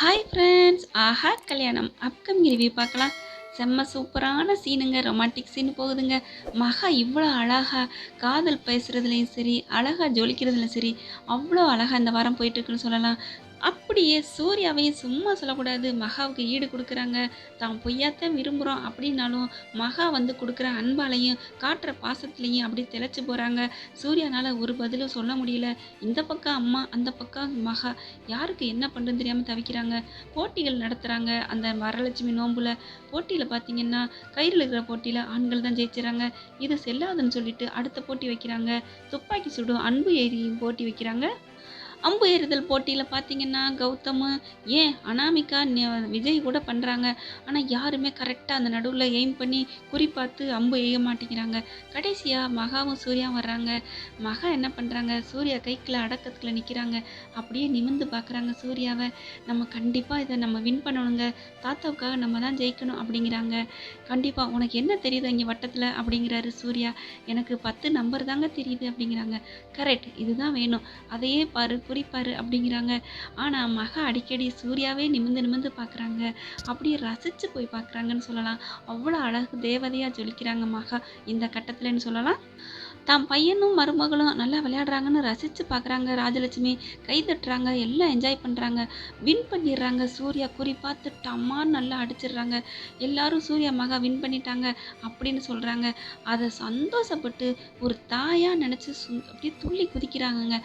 Hi friends ஆஹா கல்யாணம். Upcoming review பார்க்கலாம். செம்ம சூப்பரான சீனுங்க ரொமான்டிக் சீன் போகுதுங்க. மகா இவ்வளோ அழகா காதல் பேசுகிறதுலையும் சரி அழகா ஜொலிக்கிறதுலையும் சரி அவ்வளோ அழகா இந்த வாரம் போயிட்டுருக்குன்னு சொல்லலாம். அப்படியே சூர்யாவையும் சும்மா சொல்லக்கூடாது. மகாவுக்கு ஈடு கொடுக்குறாங்க. தான் பொய்யாத்தான் விரும்புகிறோம் அப்படின்னாலும் மகா வந்து கொடுக்குற அன்பாலையும் காட்டுற பாசத்துலையும் அப்படி திளைச்சி போகிறாங்க சூர்யானால் ஒரு பதிலும் சொல்ல முடியல. இந்த பக்கம் அம்மா அந்த பக்கம் மகா. யாருக்கு என்ன பண்ணுறது தெரியாமல் தவிக்கிறாங்க. போட்டிகள் நடத்துகிறாங்க அந்த வரலட்சுமி நோம்பில். போட்டியில் பார்த்தீங்கன்னா கயிறில் இருக்கிற போட்டியில் ஆண்கள் தான் ஜெயிச்சுறாங்க. இது செல்லாதுன்னு சொல்லிட்டு அடுத்த போட்டி வைக்கிறாங்க. துப்பாக்கி சுடும் அன்பு எரியும் போட்டி வைக்கிறாங்க. அம்பு எறிதல் போட்டியில் பார்த்தீங்கன்னா கௌதம் ஏன் அனாமிகா விஜய் கூட பண்ணுறாங்க ஆனால் யாருமே கரெக்டாக அந்த நடுவில் எய்ம் பண்ணி குறி பார்த்து அம்பு எய்ய மாட்டேங்கிறாங்க. கடைசியாக மகாவும் சூர்யாவும் வர்றாங்க. மகா என்ன பண்ணுறாங்க சூர்யா கைக்கில் அடக்கத்தில் நிற்கிறாங்க அப்படியே நிமிர்ந்து பார்க்குறாங்க சூர்யாவை. நம்ம கண்டிப்பாக இதை நம்ம வின் பண்ணணுங்க. தாத்தாவுக்காக நம்ம தான் ஜெயிக்கணும் அப்படிங்கிறாங்க. கண்டிப்பாக உனக்கு என்ன தெரியுது இங்கே வட்டத்தில் அப்படிங்கிறாரு சூர்யா. எனக்கு பத்து நம்பர் தாங்க தெரியுது அப்படிங்கிறாங்க. கரெக்ட் இதுதான் வேணும். அதையே பாரு குறிப்பாரு அப்படிங்கிறாங்க. ஆனால் மகா அடிக்கடி சூர்யாவே நிமிர்ந்து நிமிந்து பார்க்குறாங்க அப்படியே ரசித்து போய் பார்க்குறாங்கன்னு சொல்லலாம். அவ்வளோ அழகு தேவதையாக ஜொலிக்கிறாங்க மகா. இந்த கட்டத்தில்னு சொல்லலாம். தான் பையனும் மருமகளும் நல்லா விளையாடுறாங்கன்னு ரசித்து பார்க்குறாங்க. ராஜலட்சுமி கை தட்டுறாங்க எல்லாம் என்ஜாய் பண்ணுறாங்க வின் பண்ணிடுறாங்க. சூர்யா குறி பார்த்து டம்மான்னு நல்லா அடிச்சிடுறாங்க. எல்லாரும் சூர்யா மகா வின் பண்ணிட்டாங்க அப்படின்னு சொல்கிறாங்க அதை சந்தோஷப்பட்டு ஒரு தாயாக நினச்சி சு அப்படியே துள்ளி குதிக்கிறாங்கங்க.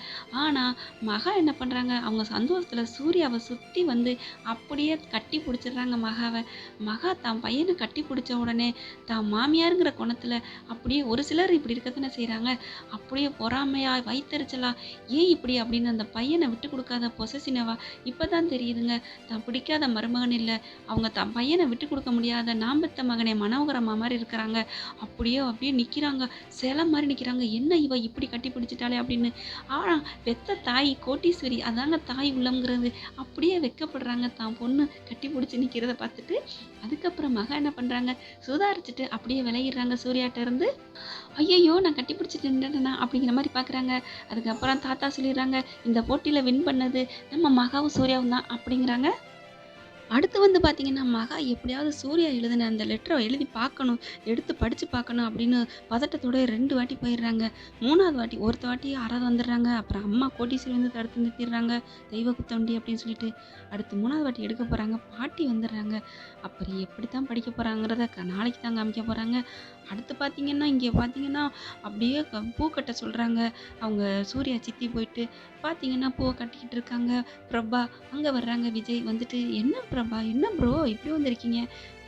ஆனால் மகா என்ன பண்ணுறாங்க அவங்க சந்தோஷத்தில் சூர்யாவை சுற்றி வந்து அப்படியே கட்டி பிடிச்சிடுறாங்க மகாவை. மகா தான் பையனை கட்டி பிடிச்ச உடனே தான் மாமியாருங்கிற குணத்தில் அப்படியே ஒரு சிலர் இப்படி இருக்கத்தானே செய்கிறாங்க அப்படியே பொறாமையா வைத்தறிச்சலா ஏன் இப்படி? அப்படின்னு அந்த பையனை விட்டு கொடுக்காத பொசசினவா இப்போ தான் தெரியுதுங்க. தான் பிடிக்காத மருமகன் இல்லை. அவங்க தன் பையனை விட்டு கொடுக்க முடியாத நாம்பத்த மகனே மனோகரமா மாதிரி இருக்கிறாங்க. அப்படியே அப்படியே நிற்கிறாங்க சிலை மாதிரி நிற்கிறாங்க என்ன இவ இப்படி கட்டி பிடிச்சிட்டாளே? அப்படின்னு. ஆனால் பெத்த தாய் கோட்டீஸ்வரி அதாங்க தாய் உள்ளங்கிறது. அப்படியே வெக்கப்படுறாங்க. தான் பொண்ணு கட்டி பிடிச்சி நிற்கிறத பார்த்துட்டு அதுக்கப்புறம் மகன் என்ன பண்ணுறாங்க சுதாரிச்சுட்டு அப்படியே விளையிடுறாங்க சூர்யாட்ட இருந்து. ஐயையோ நான் கட்டி பிடிச்சிட்டு நின்றுட்டேனா அப்படிங்கிற மாதிரி பார்க்குறாங்க. அதுக்கப்புறம் தாத்தா சொல்லிடுறாங்க இந்த போட்டியில் வின் பண்ணது நம்ம மகாவும் சூர்யாவும் தான் அப்படிங்கிறாங்க. அடுத்து வந்து பார்த்தீங்கன்னா மகா எப்படியாவது சூர்யா எழுதின அந்த லெட்டரை எழுதி பார்க்கணும் எடுத்து படித்து பார்க்கணும் அப்படின்னு பதட்டத்தோட ரெண்டு வாட்டி போயிடுறாங்க. மூணாவது வாட்டி ஒருத்த வாட்டி யாராவது வந்துடுறாங்க. அப்புறம் அம்மா கோட்டீஸ்வரி வந்து தடுத்து நிறுத்திடுறாங்க. தெய்வ குத்தவண்டி அப்படின்னு சொல்லிட்டு அடுத்து மூணாவது வாட்டி எடுக்க போகிறாங்க பாட்டி வந்துடுறாங்க. அப்புறம் எப்படி தான் படிக்க போகிறாங்கிறத நாளைக்கு தான் காமிக்க போகிறாங்க அடுத்து பார்த்தீங்கன்னா இங்கே பார்த்தீங்கன்னா அப்படியே பூ கட்ட சொல்கிறாங்க அவங்க சூர்யா சித்தி போயிட்டு பார்த்தீங்கன்னா பூவை கட்டிக்கிட்டு இருக்காங்க. பிரபா அங்கே வர்றாங்க. விஜய் வந்துட்டு என்ன பிரபா என்ன ப்ரோ இப்படி வந்திருக்கீங்க?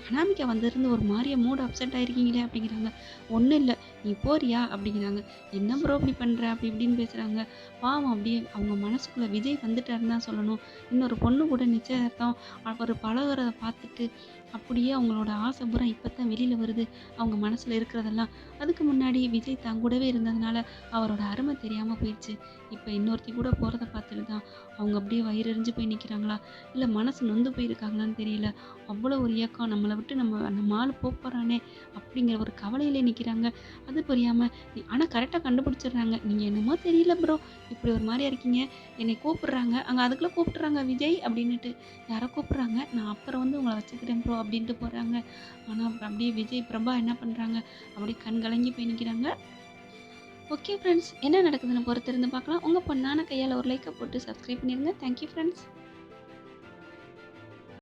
அனாமிகா வந்திருந்து ஒரு மாதிரியா மூட் அப்செட் ஆயிருக்கீங்களே அப்படிங்கிறாங்க. ஒன்றும் இல்லை. நீ போறியா அப்படிங்கிறாங்க. என்ன ப்ரோ இப்படி பண்ணுற அப்படி இப்படின்னு பேசுகிறாங்க பாவம் அப்படியே அவங்க மனசுக்குள்ளே விஜய் வந்துட்டாருன்னு தான் சொல்லணும். இன்னொரு பொண்ணு கூட நிச்சயதார்த்தம். அவர் பழகுறத பார்த்துட்டு அப்படியே அவங்களோட ஆசை பூரா இப்போ தான் வெளியில் வருது. அவங்க மனசில் இருக்கிறதெல்லாம். அதுக்கு முன்னாடி விஜய் தான் கூடவே இருந்ததுனால அவரோட அருமை தெரியாமல் போயிடுச்சு. இப்போ இன்னொருத்தி கூட போகிறத பார்த்துட்டு தான் அவங்க அப்படியே வயிறு எறிஞ்சு போய் நிற்கிறாங்களா இல்லை மனசு நொந்து போயிருக்காங்களான்னு தெரியல. அவ்வளோ ஒரு இயக்கம் நம்மளை விட்டு நம்ம நம்ம ஆள் போகிறானே அப்படிங்கிற ஒரு கவலையிலே நிற்கிறாங்க அது புரியாமல் ஆனால் கரெக்டாக கண்டுபிடிச்சிடுறாங்க. நீங்கள் என்னமோ தெரியல ப்ரோ இப்படி ஒரு மாதிரியா இருக்கீங்க. என்னை கூப்பிட்றாங்க. அங்கே அதுக்குள்ளே கூப்பிட்றாங்க விஜய் அப்படின்னுட்டு. யாரோ கூப்பிட்றாங்க. நான் அப்புறம் வந்து உங்களை வச்சுக்கிறேன் ப்ரோ அப்படின்ட்டு போகிறாங்க ஆனால் அப்படியே விஜய் பிரபா என்ன பண்ணுறாங்க அப்படியே கண் கலங்கி போய் நிற்கிறாங்க ஓகே ஃப்ரெண்ட்ஸ் என்ன நடக்குதுன்னு பொறுத்திருந்து பார்க்கலாம். உங்கள் பொண்ணான கையால் ஒரு லைக்கை போட்டு சப்ஸ்கிரைப் பண்ணிடுங்க. Thank you friends